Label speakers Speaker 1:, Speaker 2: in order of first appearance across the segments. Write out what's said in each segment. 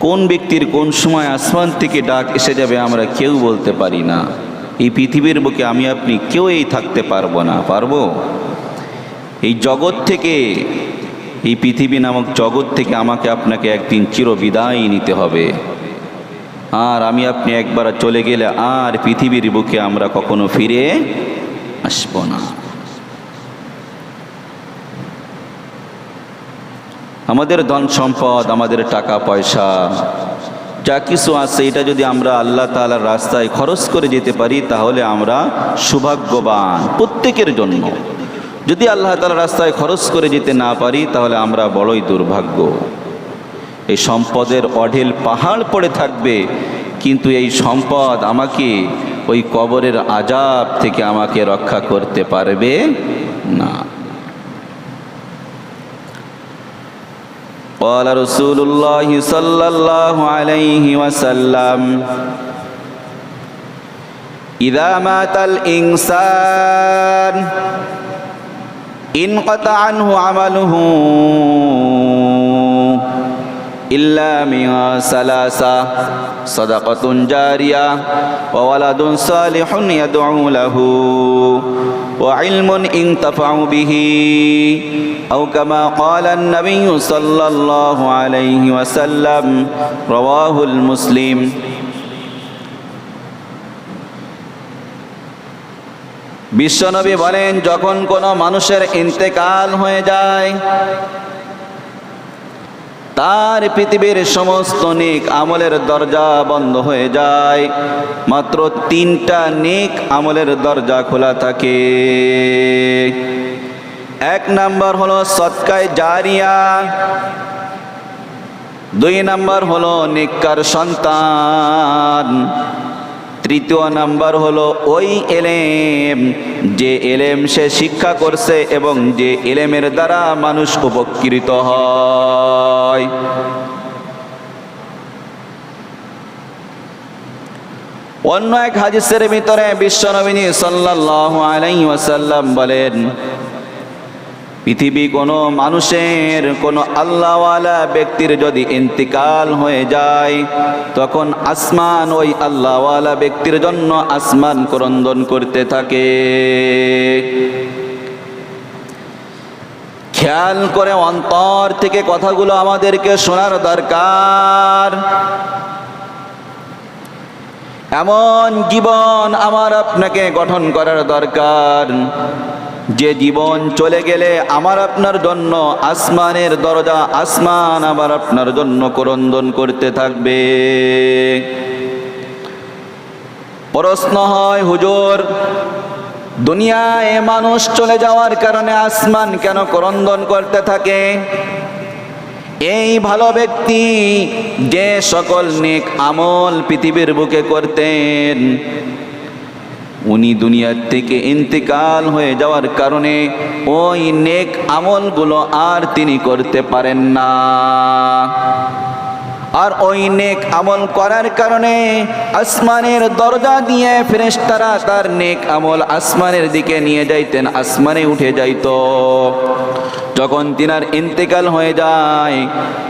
Speaker 1: কোন ব্যক্তির কোন সময় আসমান থেকে ডাক এসে যাবে আমরা কেউ বলতে পারি না। এই পৃথিবীর বুকে আমি আপনি কেউ এই থাকতে পারব না, পারব? এই জগৎ থেকে, এই পৃথিবী নামক জগৎ থেকে আমাকে আপনাকে একদিন চিরবিদায় নিতে হবে। আর আমি আপনি একবার চলে গেলে আর পৃথিবীর বুকে আমরা কখনো ফিরে আসব না। আমাদের ধন সম্পদ, আমাদের টাকা পয়সা, যা কিছু আছে, এটা যদি আমরা আল্লাহ তালার রাস্তায় খরচ করে যেতে পারি, তাহলে আমরা সৌভাগ্যবান প্রত্যেকের জন্য। যদি আল্লাহ তালার রাস্তায় খরচ করে যেতে না পারি, তাহলে আমরা বড়ই দুর্ভাগ্য। এই সম্পদের অঢেল পাহাড় পড়ে থাকবে, কিন্তু এই সম্পদ আমাকে ওই কবরের আজাব থেকে আমাকে রক্ষা করতে পারবে না। قال رسول الله صلى الله عليه وسلم إذا مات الإنسان انقطع عنه عمله إلا من ثلاثة صدقة جارية وولد صالح يدعو له وعلم انتفع به أو كما قال النبي صلى الله عليه وسلم رواه المسلم বিশ্বনবী বলেন যখন কোনো মানুষের ইন্তেকাল হয়ে যায় তার পৃথিবীর সমস্ত নেক আমলের দরজা বন্ধ হয়ে যায়। মাত্র তিনটা নেক আমলের দরজা খোলা থাকে। এক নাম্বার হলো সৎকায় জারিয়া। দুই নাম্বার হলো নিকার সন্তান। তৃতীয় নাম্বার হলো ওই এলেম, যে এলেম সে শিক্ষা করছে এবং যে এলেমের দ্বারা মানুষ উপকৃত হয়। অন্য এক হাদিসের ভিতরে বিশ্বনবিনী সাল্লাল্লাহু আলাইহি ওয়াসাল্লাম বলেন পৃথিবী কোনো মানুষের, কোনো আল্লাহওয়ালা ব্যক্তির যদি ইন্তিকাল হয়ে যায়, তখন আসমান ওই আল্লাহওয়ালা ব্যক্তির জন্য আসমান ক্রন্দন করতে থাকে। খেয়াল করে অন্তর থেকে কথাগুলো আমাদেরকে শোনার দরকার। এমন জীবন আমার আপনাকে গঠন করার দরকার। যে জীবন চলে গেলে আমার আপনার জন্য আসমানের দরজা, আসমান আবার আপনার জন্য করন্দন করতে থাকবে। প্রশ্ন হয়, হুজুর, দুনিয়ায় মানুষ চলে যাওয়ার কারণে আসমান কেন করন্দন করতে থাকে? এই ভালো ব্যক্তি যে সকল নেক আমল পৃথিবীর বুকে করতেন উনি দুনিয়ার থেকে ইন্তেকাল হয়ে যাওয়ার কারণে ওই নেক আমলগুলো আর তিনি করতে পারেন না। আর ওই নেক আমল করার কারণে আসমানের দরজা দিয়ে ফেরেশতারা তার নেক আমল আসমানের দিকে নিয়ে যাইতেন, আসমানে উঠে যাইত। যখন তিনার ইন্তেকাল হয়ে যায়,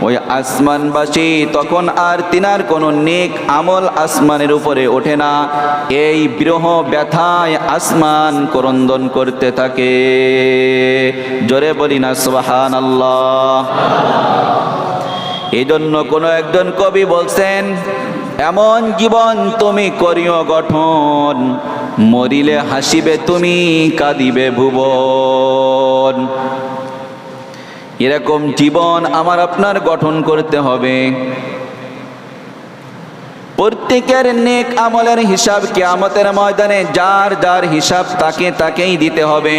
Speaker 1: ওই আসমানবাসী তখন আর তিনার কোনো নেক আমল আসমানের উপরে ওঠে না। এই বিরহ ব্যথায় আসমান করন্দন করতে থাকে। জোরে বলি না সুবাহান আল্লাহ এই জন্য কোনো একজন কবি বলছেন, এমন জীবন তুমি করিও গঠন, মরিলে হাসিবে তুমি, কাঁদিবে ভুবন। এরকম জীবন আমার আপনার গঠন করতে হবে। প্রত্যেকের নেক আমলের হিসাব কেয়ামতের ময়দানে, যার যার হিসাব তাকে তাকেই দিতে হবে।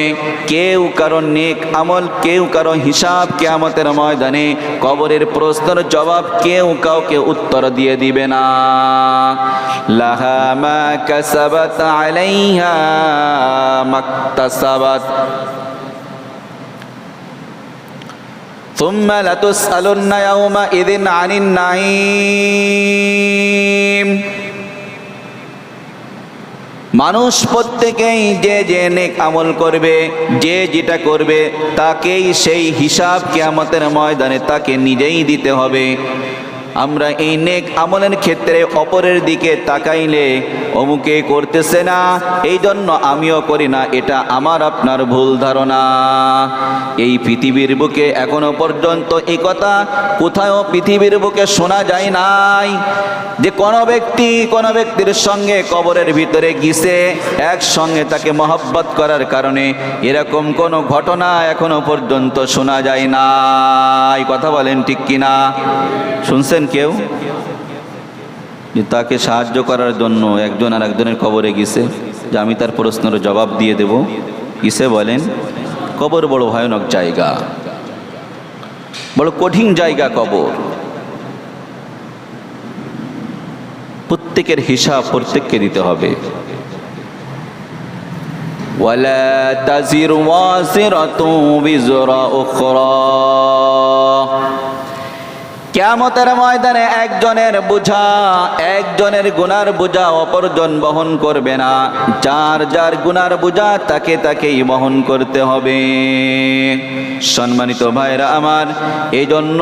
Speaker 1: কেউ কারও নেক আমল, কেউ কারও হিসাব কেয়ামতের ময়দানে, কবরের প্রশ্নের জবাব কেউ কাউকে উত্তর দিয়ে দিবে না। লাহা মা কাসাবাত আলাইহা ثم لتسألن يومئذ عن النعيم মানুষ প্রত্যেকেই যে যে নেক আমল করবে যে যেটা করবে তাকেই সেই হিসাব কেয়ামতের ময়দানে তাকে নিজেই দিতে হবে আমরা এই নেক আমলের ক্ষেত্রে অপরের দিকে তাকাইলে অমুকে করতেছে না এই জন্য আমিও করি না, এটা আমার আপনার ভুল ধারণা। এই পৃথিবীর বুকে এখনও পর্যন্ত এই কথা কোথাও পৃথিবীর বুকে শোনা যায় নাই যে কোনো ব্যক্তি কোনো ব্যক্তির সঙ্গে কবরের ভিতরে গিয়েছে একসঙ্গে তাকে মহব্বত করার কারণে এরকম কোনো ঘটনা এখনও পর্যন্ত শোনা যায় না কথা বলেন ঠিক কিনা? শুনছেন? কেউ যে তাকে সাহায্য করার জন্য একজন আর একজনের কবরে গেছে যে আমি তার প্রশ্নের জবাব দিয়ে দেব কিসে বলেন কবর বড় ভয়ানক জায়গা বড় কঠিন জায়গা কবর প্রত্যেকের হিসাব প্রত্যেককে দিতে হবে ولا تزر وازرة وزر أخرى কেয়ামতের ময়দানে একজনের বোঝা, একজনের গুনার বোঝা অপরজন বহন করবে না। যার যার গুনার বোঝা, তাকে তাকেই বহন করতে হবে। সম্মানিত ভাইরা আমার এই জন্য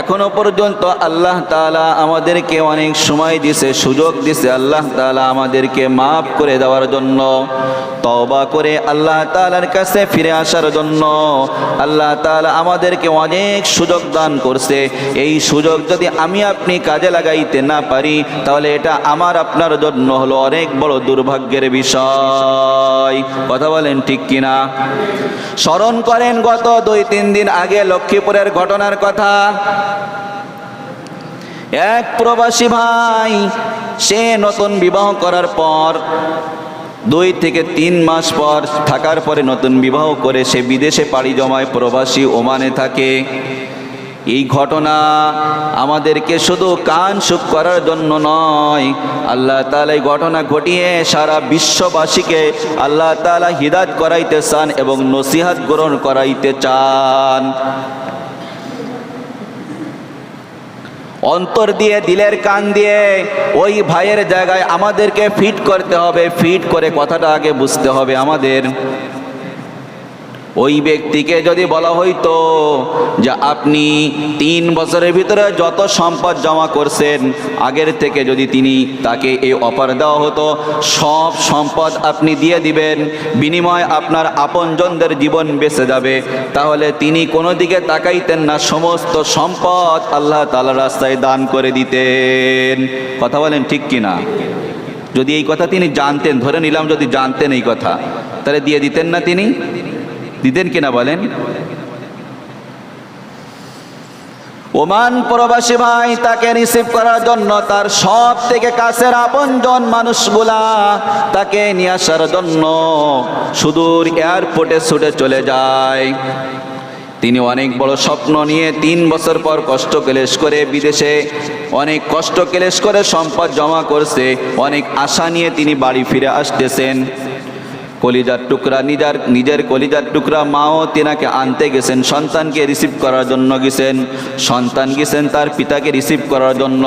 Speaker 1: এখনও পর্যন্ত আল্লাহ তাআলা আমাদেরকে অনেক সময় দিছে, সুযোগ দিছে আল্লাহ তালা আমাদেরকে মাফ করে দেওয়ার জন্য তবা করে আল্লাহ তালার কাছে ফিরে আসার জন্য, আল্লাহ তাআলা আমাদেরকে অনেক সুযোগ দান করছে। এই সুযোগ যদি আমি আপনি কাজে লাগাইতে না পারি, তাহলে এটা আমার আপনার জন্য হলো অনেক বড় দুর্ভাগ্যের বিষয়। কথা বলেন ঠিক কিনা? স্মরণ করেন গত দুই, তিন দিন আগে লক্ষ্মীপুরের ঘটনার কথা। এক প্রবাসী ভাই, সে নতুন বিবাহ করার পর, দুই থেকে তিন মাস পর থাকার পরে নতুন বিবাহ করে সে বিদেশে পাড়ি জমায় প্রবাসী ওমানে থাকে। এই ঘটনা আমাদেরকে শুধু কান সুখ করার জন্য নয়, আল্লাহ তালা এই ঘটনা ঘটিয়ে সারা বিশ্ববাসীকে আল্লাহ তালা হিদাত করাইতে চান এবং নসিহাত গ্রহণ করাইতে চান। অন্তর দিয়ে, দিলের কান দিয়ে, ওই ভাইয়ের জায়গায় আমাদেরকে ফিট করতে হবে, ফিট করে কথাটা আগে বুঝতে হবে আমাদের। ওই ব্যক্তিকে যদি বলা হইতো যে আপনি তিন বছরের ভিতরে যত সম্পদ জমা করছেন, আগের থেকে যদি তিনি তাকে এই অফার দেওয়া হতো, সব সম্পদ আপনি দিয়ে দিবেন, বিনিময় আপনার আপনজনদের জীবন বেঁচে যাবে, তাহলে তিনি কোনো দিকে তাকাইতেন না, সমস্ত সম্পদ আল্লাহ তালা রাস্তায় দান করে দিতেন। কথা বলেন ঠিক কিনা? যদি এই কথা তিনি জানতেন, ধরে নিলাম যদি জানতেন এই কথা, তাহলে দিয়ে দিতেন না তিনি? দিতেন কিনা বলেন? ওমান প্রবাসী ভাই তাকে রিসিভ করার জন্য তার সব থেকে কাছের আপনজন মানুষগুলা তাকে নিয়ে আসার জন্য সুদূর এয়ারপোর্টে ছুটে চলে যায়। তিনি অনেক বড় স্বপ্ন নিয়ে তিন বছর পর কষ্ট ক্লেশ করে বিদেশে অনেক কষ্ট ক্লেশ করে সম্পদ জমা করছে, অনেক আশা নিয়ে তিনি বাড়ি ফিরে আসতেছেন। কলিজার টুকরা, নিজের নিজের কলিজার টুকরা মাও তেনাকে আনতে গেছেন, সন্তানকে রিসিভ করার জন্য গেছেন, সন্তান গেছেন তার পিতাকে রিসিভ করার জন্য,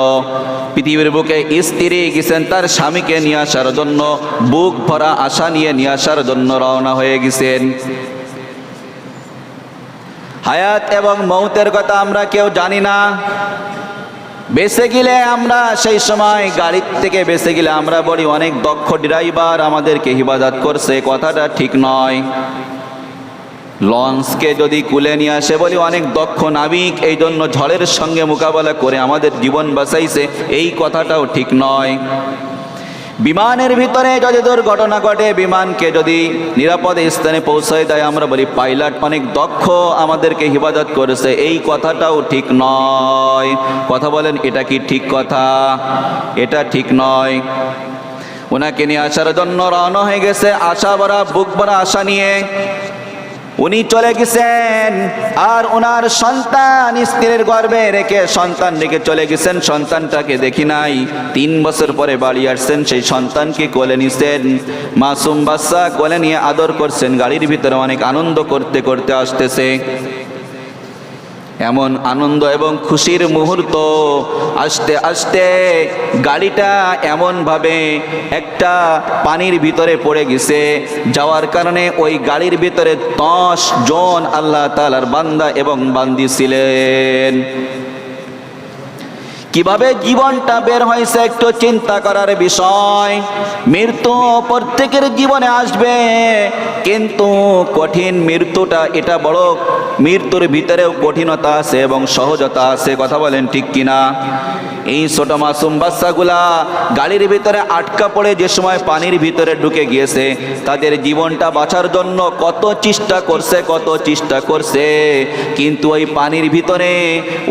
Speaker 1: পৃথিবীর বুকে স্ত্রী গেছেন তার স্বামীকে নিয়ে আসার জন্য, বুক ভরা আশা নিয়ে নিয়ে আসার জন্য রওনা হয়ে গেছেন। হায়াত এবং মৌতের কথা আমরা কেউ জানি না। বেঁচে গেলে আমরা সেই সময় গাড়ির থেকে বেঁচে গেলে আমরা বলি, অনেক দক্ষ ড্রাইভার আমাদেরকে হিফাজত করছে। কথাটা ঠিক নয়। লঞ্চকে যদি কুলে নিয়ে আসে, বলি, অনেক দক্ষ নাবিক এই জন্য ঝড়ের সঙ্গে মোকাবেলা করে আমাদের জীবন বাঁচাইছে। এই কথাটাও ঠিক নয়। বিমানের ভিতরে যদি দুর্ঘটনা ঘটে, বিমানকে যদি নিরাপদ স্থানে পৌঁছায় দেয় আমরা বলি, পাইলট অনেক দক্ষ আমাদেরকে হেফাজত করেছে। এই কথাটাও ঠিক নয়। কথা বলেন, এটা কি ঠিক কথা? এটা ঠিক নয়। ওনাকে নিয়ে আসার জন্য রওনা হয়ে গেছে, আশা ভরা, বুক ভরা আশা নিয়ে। উনি চলে গেছেন আর ওনার সন্তান স্ত্রীর গর্বে রেখে সন্তান রেখে চলে গেছেন। সন্তানটাকে দেখি নাই। তিন বছর পরে বাড়ি আসছেন। সেই সন্তানকে কোলে নিছেন। মাসুম বাচ্চা কোলে নিয়ে আদর করছেন। গাড়ির ভিতরে অনেক আনন্দ করতে করতে আসতেছে। এমন আনন্দ এবং খুশির মুহূর্ত। আস্তে আস্তে গাড়িটা এমনভাবে একটা পানির ভিতরে পড়ে গেছে। যাওয়ার কারণে ওই গাড়ির ভিতরে দশ জন আল্লাহ তালার বান্দা এবং বান্দি ছিলেন। কীভাবে জীবনটা বের হয়েছে একটু চিন্তা করার বিষয়। মৃত্যু প্রত্যেকের জীবনে আসবে, কিন্তু কঠিন মৃত্যুটা এটা বড় মৃত্যুর ভিতরেও কঠিনতা আছে এবং সহজতা আছে, কথা বলেন ঠিক কিনা? এই ছোট মাসুম বাচ্চাগুলা গাড়ির ভিতরে আটকা পড়ে যে সময় পানির ভিতরে ঢুকে গিয়েছে, তাদের জীবনটা বাঁচার জন্য কত চেষ্টা করছে, কত চেষ্টা করছে। কিন্তু ওই পানির ভিতরে,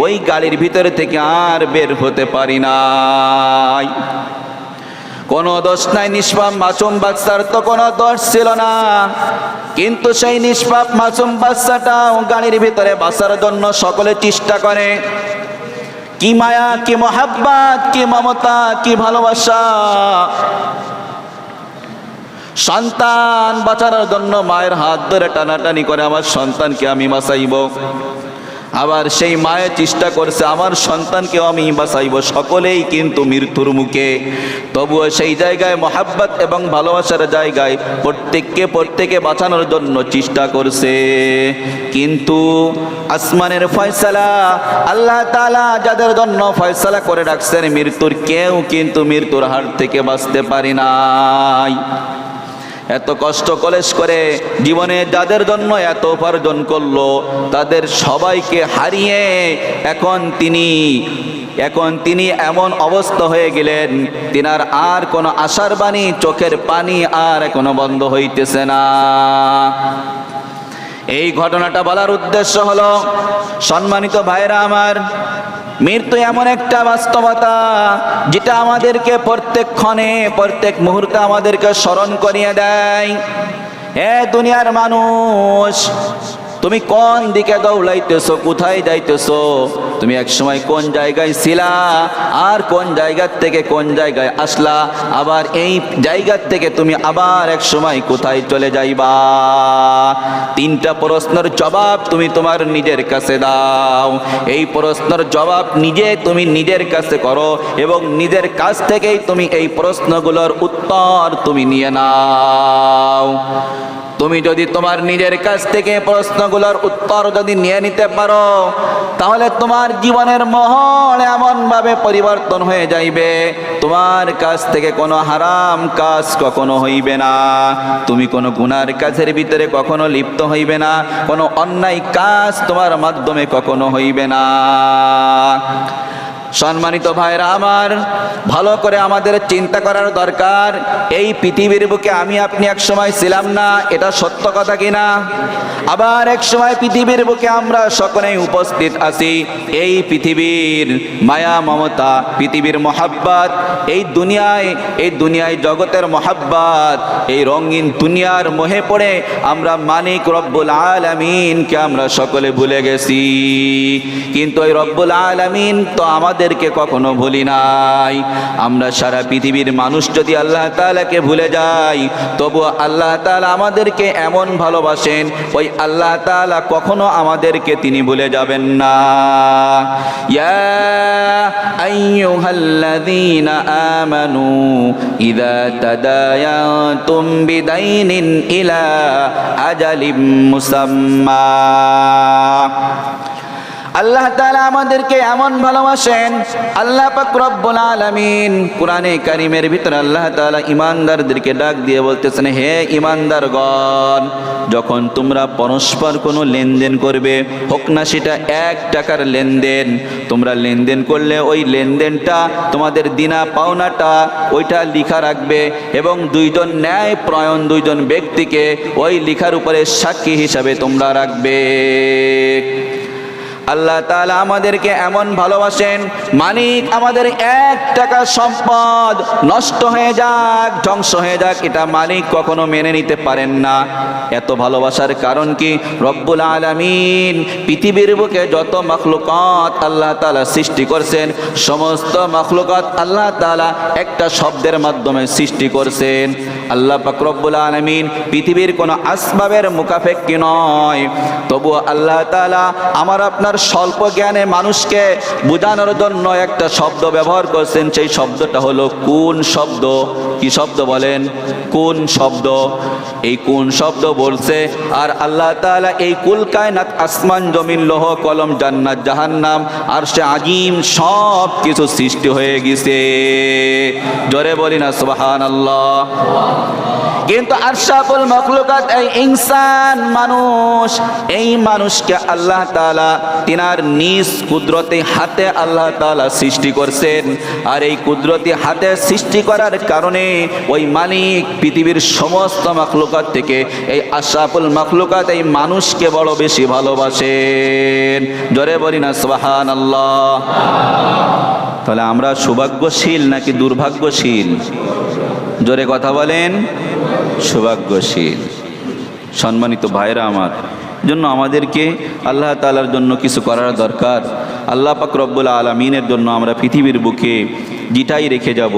Speaker 1: ওই গাড়ির ভিতরে থেকে আর বের হতে পারি নাই। কোনো দোষ নাই, নিষ্পাপ, মাসুম বাচ্চার তো কোনো দোষ ছিল না। কিন্তু সেই নিষ্পাপ, মাসুম বাচ্চাটাও গাড়ির ভিতরে বাঁচার জন্য সকলে চেষ্টা করে। কি মায়া, কি মহাব্বাত, কি মমতা, কি ভালোবাসা। সন্তান বাঁচানোর জন্য মায়ের হাত ধরে টানাটানি করে আমার সন্তানকে আমি বাঁচাইব। আবার সেই মায়ের চেষ্টা করছে, আমার সন্তানকেও আমি বাঁচাইব। সকলেই কিন্তু মৃত্যুর মুখে। তবুও সেই জায়গায় মহাব্বত এবং ভালোবাসার জায়গায় প্রত্যেককে প্রত্যেকে বাঁচানোর জন্য চেষ্টা করছে। কিন্তু আসমানের ফয়সালা, আল্লাহ তালা যাদের জন্য ফয়সালা করে রাখছেন, মৃত্যুর কেউ কিন্তু মৃত্যুর হাত থেকে বাঁচতে পারি নাই। এত কষ্ট কলেজ করে জীবনে যাদের জন্য এত উপার্জন করল, তাদের সবাইকে হারিয়ে এখন তিনি এখন তিনি এমন অবস্থা হয়ে গেলেন, তিনার আর কোনো আশার বাণী, চোখের পানি আর এখনও বন্ধ হইতেছে না। এই ঘটনাটা বলার উদ্দেশ্য হলো, সম্মানিত ভাইরা আমার মৃত্যু এমন একটা বাস্তবতা যেটা আমাদেরকে প্রত্যেক ক্ষণে, প্রত্যেক মুহূর্তে আমাদেরকে স্মরণ করিয়ে দেয়। এ দুনিয়ার মানুষ, তুমি কোন দিকে দৌড়াইতেছো, কোথায় যাইতেছো? তুমি এক সময় কোন জায়গায় ছিলা? আর কোন জায়গার থেকে কোন জায়গায় আসলা? আবার এই জায়গার থেকে তুমি আবার এক সময় কোথায় চলে যাইবা? তিনটা প্রশ্নের জবাব তুমি তোমার নিজের কাছে দাও। এই প্রশ্নের জবাব নিজে তুমি নিজের কাছে করো এবং নিজের কাছ থেকেই তুমি এই প্রশ্নগুলোর উত্তর তুমি নিয়ে নাও। তুমি যদি তোমার নিজের কাছ থেকে প্রশ্নগুলোর উত্তর যদি নিয়ে নিতে পারো, তাহলে তোমার জীবনের মহল এমন ভাবে পরিবর্তন হয়ে যাইবে। তোমার কাছ থেকে কোনো হারাম কাজ কখনো হইবে না। তুমি কোনো গুনার কাজের ভিতরে কখনো লিপ্ত হইবে না। কোনো অন্যায় কাজ তোমার মাধ্যমে কখনো হইবে না। সম্মানিত ভাইরা আমার, ভালো করে আমাদের চিন্তা করার দরকার। এই পৃথিবীর বুকে আমি আপনি এক সময় ছিলাম না, এটা সত্য কথা কিনা? আবার এক সময় পৃথিবীর বুকে আমরা সকলেই উপস্থিত আছি। এই পৃথিবীর মায়া, মমতা, পৃথিবীর মহাব্বাত, এই দুনিয়ায় এই দুনিয়ায় জগতের মহাব্বাত, এই রঙিন দুনিয়ার মোহে পড়ে আমরা মানিক রব্বুল আলামিনকে আমরা সকলে ভুলে গেছি। কিন্তু এই রব্বুল আলামিন তো আমাদেরকে কখনো ভুলি নাই। আমরা সারা পৃথিবীর মানুষ যদি আল্লাহ তাআলাকে ভুলে যাই, তবু আল্লাহ তাআলা আমাদেরকে এমন ভালোবাসেন, ওই আল্লাহ তালা কখনো আমাদেরকে তিনি ভুলে যাবেন না। আমানু ইলা আজালিম মুসাম্মা। আল্লাহ তাআলা আমাদেরকে এমন ভালোবাসেন, আল্লাহ পাক রব্বুল আলামিন কোরআনে কারিমের ভিতরে আল্লাহ তাআলা ইমানদারদেরকে ডাক দিয়ে বলতেছেন, হে ইমানদারগণ যখন তোমরা পরস্পর কোনো লেনদেন করবে, হোক না সেটা এক টাকার লেনদেন, তোমরা লেনদেন করলে ওই লেনদেনটা তোমাদের দিনা পাওনাটা ওইটা লিখা রাখবে এবং দুইজন ন্যায় প্রয়ণ দুইজন ব্যক্তিকে ওই লিখার উপরে সাক্ষী হিসাবে তোমরা রাখবে। আল্লাহ তালা আমাদেরকে এমন ভালোবাসেন মানিক আমাদের এক টাকা সম্পদ নষ্ট হয়ে যাক, ধ্বংস হয়ে যাক, এটা মালিক কখনো মেনে নিতে পারেন না। এত ভালোবাসার কারণ কি? রব্বুল আলামিন পৃথিবীর বুকে যত মখলুকাত আল্লাহ তালা সৃষ্টি করছেন, সমস্ত মখলুকাত আল্লাহ তালা একটা শব্দের মাধ্যমে সৃষ্টি করছেন। আল্লাহ পাকরব্বুল আলমিন পৃথিবীর কোনো আসবাবের মুখাপেক্ষি নয়। তবুও আল্লাহ তালা আমার আপনার স্বল্প জ্ঞানে মানুষকে বোঝানোর জন্য একটা শব্দ ব্যবহার করছেন। সেই শব্দটা হলো কোন শব্দ? কি শব্দ বলেন? কোন শব্দ? এই কোন শব্দ বলছে, আর আল্লাহ তাআলা এই কুল কায়নাত আসমান, জমিন, লোহ, কলম, জান্নাত, জাহান্নাম আর সে আজিম সব কিছু সৃষ্টি হয়ে গেছে। জোরে বলি না সুবাহান আল্লাহ কিন্তু আরশাফুল মখলুকাত এই ইনসান মানুষ, এই মানুষকে আল্লাহ তাআলা তিনার নিজ কুদরতি হাতে আল্লাহ তাআলা সৃষ্টি করছেন। আর এই কুদরতি হাতে সৃষ্টি করার কারণে ওই মালিক পৃথিবীর সমস্ত মখলুকাত থেকে এই আশরাফুল মখলুকাত এই মানুষকে বড় বেশি ভালোবাসেন। জোরে বলি না আল্লাহ তাহলে আমরা সৌভাগ্যশীল নাকি দুর্ভাগ্যশীল? জোরে কথা বলেন। সৌভাগ্যশীল। সম্মানিত ভাইরা আমার, জন্য আমাদেরকে আল্লাহ তালার জন্য কিছু করার দরকার। আল্লাহ পাক রব্বুল আলমিনের জন্য আমরা পৃথিবীর বুকে জিটাই রেখে যাব।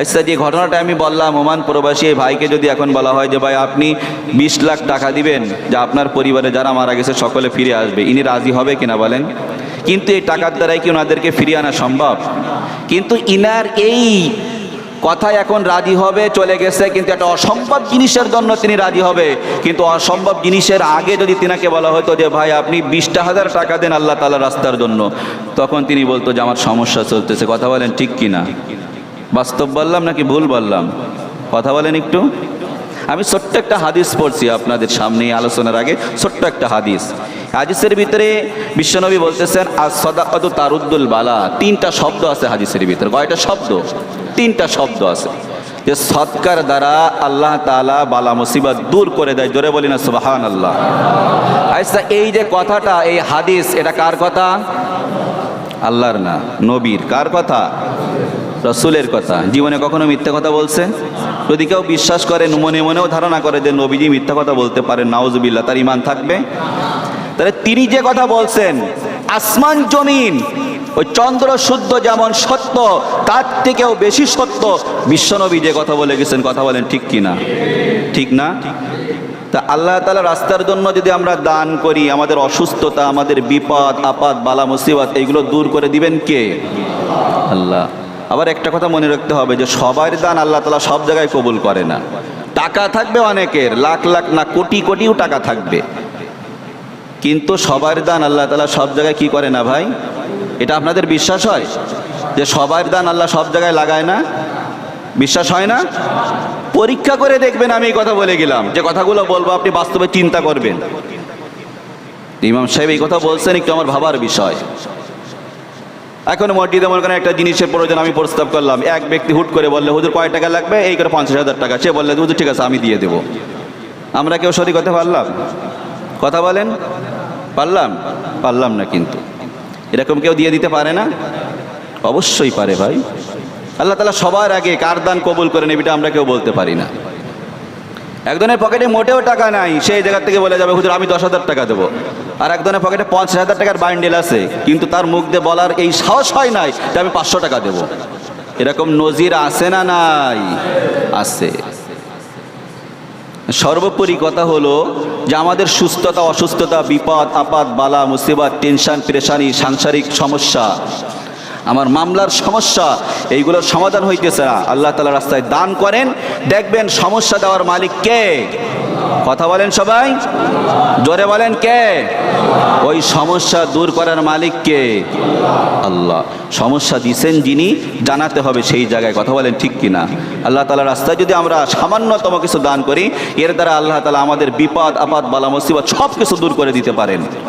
Speaker 1: আচ্ছা যে ঘটনাটা আমি বললাম, ওমান প্রবাসী এই ভাইকে যদি এখন বলা হয় যে, ভাই, আপনি বিশ লাখ টাকা দিবেন, যে আপনার পরিবারে যারা মারা গেছে, সকলে ফিরে আসবে। ইনি রাজি হবে কিনা বলেন? কিন্তু এই টাকার দ্বারাই কি ওনাদেরকে ফিরিয়ে আনা সম্ভব? কিন্তু ইনার এই কথায় এখন রাজি হবে, চলে গেছে, কিন্তু একটা অসম্ভব জিনিসের জন্য তিনি রাজি হবে। কিন্তু অসম্ভব জিনিসের আগে যদি তিনাকে বলা হতো যে, ভাই, আপনি বিশটা হাজার টাকা দেন আল্লাহ তালা রাস্তার জন্য। তখন তিনি বলতো যে, আমার সমস্যা চলতেছে। কথা বলেন ঠিক কি না বাস্তব বললাম নাকি ভুল বললাম? কথা বলেন একটু। আমি ছোট্ট একটা হাদিস পড়ছি আপনাদের সামনে আলোচনার আগে, ছোট্ট একটা হাদিস। হাদিসের ভিতরে বিশ্বনবী বলতেছেন আর সদাকত তারুদ্দুল বালা। তিনটা শব্দ আছে হাদিসের ভিতরে। কয়টা শব্দ? তিনটা শব্দ আছে। যে সৎকার দ্বারা আল্লাহ তালা বালা মুসিবত দূর করে দেয়। জোরে বলি না সুবাহান আল্লাহ আচ্ছা এই যে কথাটা, এই হাদিস, এটা কার কথা? আল্লাহর না, নবীর। কার কথা? রসুলের কথা। জীবনে কখনো মিথ্যা কথা বলছে? যদি কেউ বিশ্বাস করে, মনে মনেও ধারণা করে যে নবীজি মিথ্যা কথা বলতে পারেন, নাউজুবিল্লাহ, তার ইমান থাকবে। তাহলে তিনি যে কথা বলছেন, আসমান জমিন ওই চন্দ্র শুদ্ধ যেমন সত্য, তার থেকেও বেশি সত্য। বিশ্বনবী যে কথা বলে গেছেন, কথা বলেন ঠিক কি না ঠিক না? তা আল্লাহ তালা রাস্তার জন্য যদি আমরা দান করি, আমাদের অসুস্থতা, আমাদের বিপদ আপাত বালা, মুসিবত এইগুলো দূর করে দিবেন কে? আল্লাহ। আবার একটা কথা মনে রাখতে হবে যে সবার দান আল্লাহ তালা সব জায়গায় কবুল করে না। টাকা থাকবে অনেকের, লাখ লাখ না কোটি, কোটিও টাকা থাকবে। কিন্তু সবার দান আল্লাহ তালা সব জায়গায় কি করে না ভাই? এটা আপনাদের বিশ্বাস হয়? যে সবার দান আল্লাহ সব জায়গায় লাগায় না? বিশ্বাস হয় না? পরীক্ষা করে দেখবেন আমি এই কথা বলে গেলাম। যে কথাগুলো বলব, আপনি বাস্তবে চিন্তা করবেন। ইমাম সাহেব এই কথা বলছেন, একটু আমার ভাবার বিষয়। এখন মসজিদে মনে করেন একটা জিনিসের প্রয়োজন, আমি প্রস্তাব করলাম। এক ব্যক্তি হুট করে বললে, হুজুর, কয় টাকা লাগবে? এই করে পঞ্চাশ হাজার টাকা। সে বললে, হুজুর, ঠিক আছে, আমি দিয়ে দেবো। আমরা কেউ শরিক হতে পারলাম? কথা বলেন? পারলাম? পারলাম না কিন্তু। এরকম কেউ দিয়ে দিতে পারে না? অবশ্যই পারে ভাই। আল্লাহ তালা সবার আগে কার দান কবুল করে নেবিটা আমরা কেউ বলতে পারি না। একজনের পকেটে মোটেও টাকা নাই, সেই জায়গা থেকে বলে যাবে, হুজুর, আমি দশ হাজার টাকা দেবো। আর একজনের পকেটে পঞ্চাশ হাজার টাকার বাইন্ডেল আছে, কিন্তু তার মুখ দিয়ে বলার এই সাহস হয় নাই যে আমি পাঁচশো টাকা দেবো। এরকম নজির আছে না নাই? আছে। সর্বোপরি কথা হলো যে আমাদের সুস্থতা, অসুস্থতা, বিপদ আপাত বালা, মুসিবত, টেনশন, পেরেশানি, সাংসারিক সমস্যা, আমার মামলার সমস্যা, এইগুলোর সমাধান হইতেছে না। আল্লাহ তালা রাস্তায় দান করেন, দেখবেন সমস্যা দেওয়ার মালিক কে? কথা বলেন সবাই। জোরে বলেন কে? ওই সমস্যা দূর করার মালিক কে? আল্লাহ। সমস্যা দিছেন যিনি, জানাতে হবে সেই জায়গায়। কথা বলেন ঠিক কিনা? আল্লাহ তালা রাস্তায় যদি আমরা সামান্যতম কিছু দান করি, এর দ্বারা আল্লাহ তালা আমাদের বিপদ আপাত বালা, মুসিবত সব কিছু দূর করে দিতে পারেন।